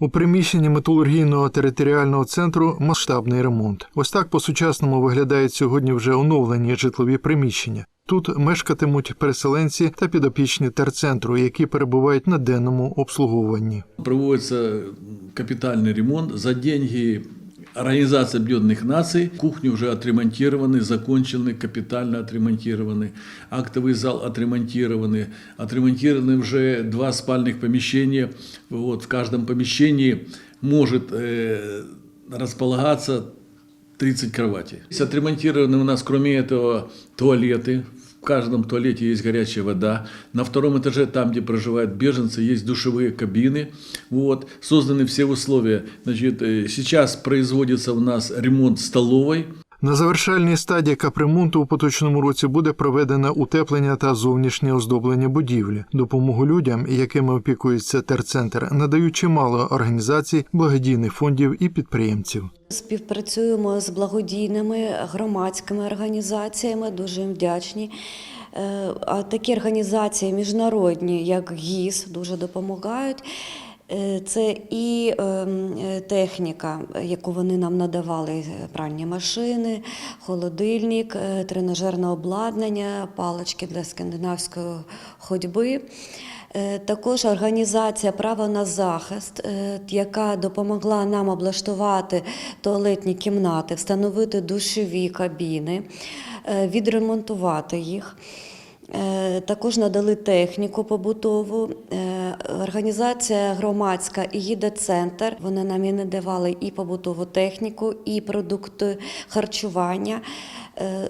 У приміщенні металургійного територіального центру масштабний ремонт. Ось так по-сучасному виглядають сьогодні вже оновлені житлові приміщення. Тут мешкатимуть переселенці та підопічні терцентру, які перебувають на денному обслуговуванні. Проводиться капітальний ремонт за деньги Организации Объединенных Наций. Кухни уже отремонтированы, закончены, капитально отремонтированы. Актовый зал отремонтированы. Отремонтированы уже два спальных помещения. Вот, в каждом помещении может э, располагаться 30 кроватей. Отремонтированы у нас, кроме этого, туалеты. В каждом туалете есть горячая вода. На втором этаже, там, где проживают беженцы, есть душевые кабины. Вот. Созданы все условия. Значит, э, сейчас производится у нас ремонт столовой. На завершальній стадії капремонту у поточному році буде проведено утеплення та зовнішнє оздоблення будівлі. Допомогу людям, якими опікується терцентр, надають чимало організацій, благодійних фондів і підприємців. Співпрацюємо з благодійними громадськими організаціями, дуже їм вдячні. Е, А такі організації міжнародні, як ГІС, дуже допомагають. Е, Це і ем, е, техніка, яку вони нам надавали: е, пральні машини, холодильник, тренажерне обладнання, палички для скандинавської ходьби. Також організація Право на захист, яка допомогла нам облаштувати туалетні кімнати, встановити душові кабіни, відремонтувати їх. Також надали техніку побутову. Організація громадська «Ігіда Центр. Вони нам і надавали і побутову техніку, і продукти харчування. Е,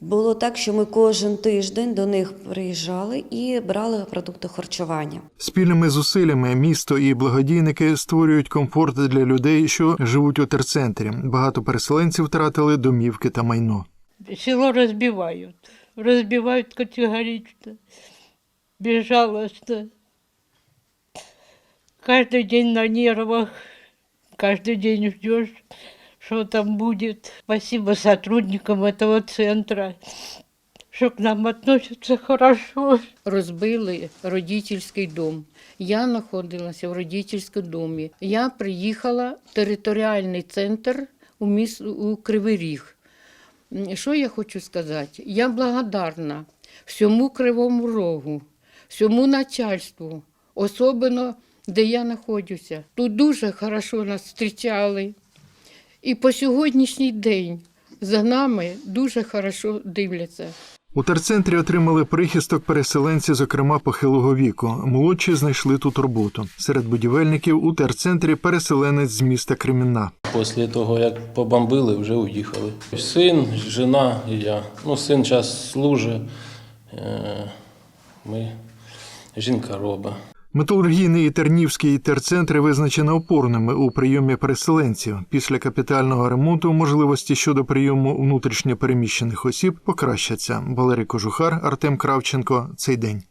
Було так, що ми кожен тиждень до них приїжджали і брали продукти харчування. Спільними зусиллями місто і благодійники створюють комфорт для людей, що живуть у терцентрі. Багато переселенців втратили домівки та майно. Село разбивают. Разбивают категорично. Безжалостно. Каждый день на нервах. Каждый день ждешь, что там будет. Спасибо сотрудникам этого центра, что к нам относятся хорошо. розбили родительський дом. Я знаходилася в родительському домі. Я приїхала в територіальний центр у, міс... у Кривий Ріг. М, Що я хочу сказати? Я благодарна всьому Кривому Рогу, всьому начальству, особливо, де я знаходжуся. Тут дуже хорошо нас зустрічали. І по сьогоднішній день за нами дуже хорошо дивляться. У терцентрі отримали прихисток переселенці, зокрема похилого віку. Молодші знайшли тут роботу. Серед будівельників у терцентрі переселенець з міста Кремінна. Після того, як побомбили, вже уїхали. Син, жена і я. Ну, син зараз служить. е, Ми жінка робить. Металургійний і Тернівський терцентри визначено опорними у прийомі переселенців. Після капітального ремонту можливості щодо прийому внутрішньо переміщених осіб покращаться. Валерій Кожухар, Артем Кравченко. Цей день.